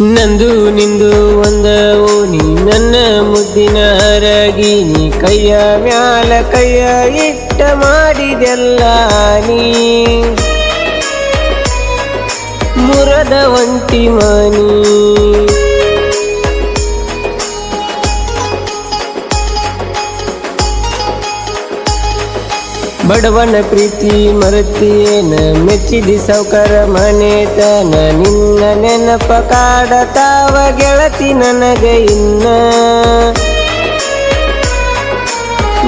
ನಂದು ನಿಂದು ಒಂದ ನೀ ನನ್ನ ಮುದ್ದಿನ ಅರಗಿನಿ ಕೈಯ ಮ್ಯಾಲ ಕೈಯ ಇಟ್ಟ ಮಾಡಿದೆಲ್ಲ ನೀ. ಮುರದ ಒಂಟಿ ಮನಿ. ಬಡವನ ಪ್ರೀತಿ ಮರೆತಿಯೇನ? ಮೆಚ್ಚಿದಿ ಸೌಕರ ಮನೆತನ ನಿನ್ನ ನೆನಪ ಕಾಡತಾವ ಗೆಳತಿ ನನಗೆ ಇನ್ನ.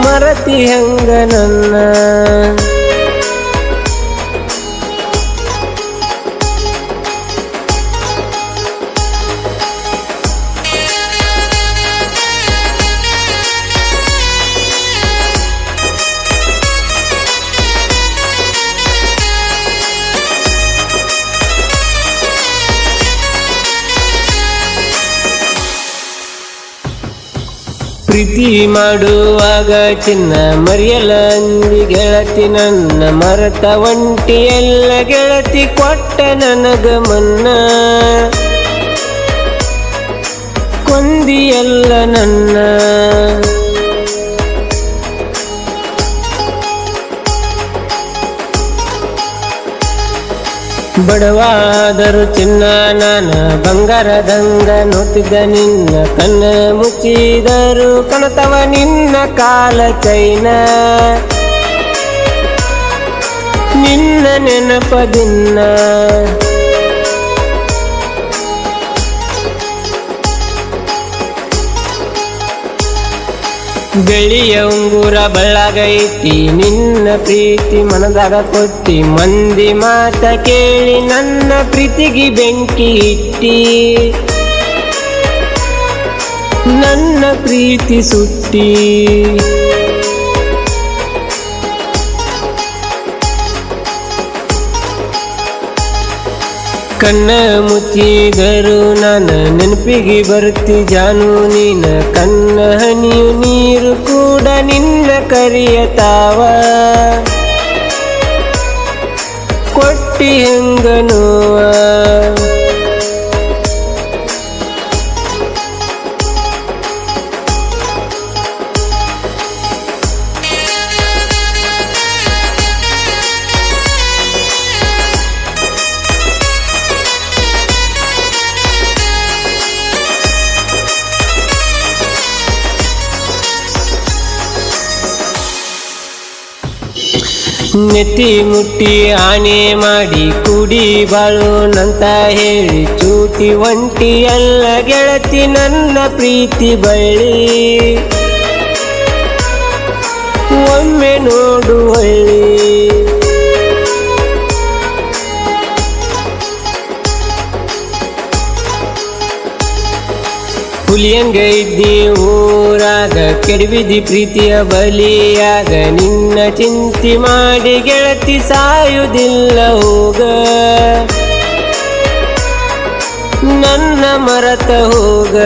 ಮರತಿ ಹಂಗ ನನ್ನ? ಪ್ರೀತಿ ಮಾಡುವಾಗ ಚಿನ್ನ ಮರಿಯಲ ಅಂದಿ ಗೆಳತಿ ನನ್ನ ಮರತ ಎಲ್ಲ ಗೆಳತಿ ಕೊಟ್ಟ ನನಗ ಮನ್ನ. ಕೊಂದಿ ಎಲ್ಲ ನನ್ನ ಬಡವಾದರು ಚಿನ್ನ ನಾನ ಬಂಗಾರದಂಗ ನೋತಿದ್ದ ನಿನ್ನ ಕಣ್ಣ ಮುಚ್ಚಿದರು ಕಣತವ ನಿನ್ನ ಕಾಲ ಚೈನ. ನಿನ್ನ ನೆನಪದಿನ್ನ ಬೆಳಿಯ ಉಂಗುರ ಬಳ್ಳಗೈತಿ, ನಿನ್ನ ಪ್ರೀತಿ ಮನದಾಗ ಕೊಟ್ಟಿ, ಮಂದಿ ಮಾತ ಕೇಳಿ ನನ್ನ ಪ್ರೀತಿಗೆ ಬೆಂಕಿ ಇಟ್ಟಿ. ನನ್ನ ಪ್ರೀತಿ ಸುಟ್ಟಿ. ಕಣ್ಣ ಮುಚ್ಚಿದರು ನನ್ನ ನೆನಪಿಗೆ ಬರುತ್ತಿ ಜಾನು, ನೀನ ಕಣ್ಣ ಹನಿಯು ನೀರು ಕೂಡ ನಿನ್ನ ಕರಿಯತಾವ ಕೊಟ್ಟಿ ಹೆಂಗನುವ? ನೆತ್ತಿ ಮುಟ್ಟಿ ಆನೆ ಮಾಡಿ ಕುಡಿ ಬಾಳು ನಂತ ಹೇಳಿ ಚೂಟಿ ಒಂಟಿ ಎಲ್ಲ ಗೆಳತಿ ನನ್ನ ಪ್ರೀತಿ ಬಳ್ಳಿ. ಒಮ್ಮೆ ನೋಡು ಹುಲಿಯಂಗ ಇದ್ದಿ ಊರಾಗ ಕೆಡವಿದಿ ಪ್ರೀತಿಯ ಬಲಿಯಾಗ ನಿನ್ನ ಚಿಂತಿ ಮಾಡಿ ಗೆಳತಿ ಸಾಯುವುದಿಲ್ಲ ಹೋಗ. ನನ್ನ ಮರತ ಹೋಗ.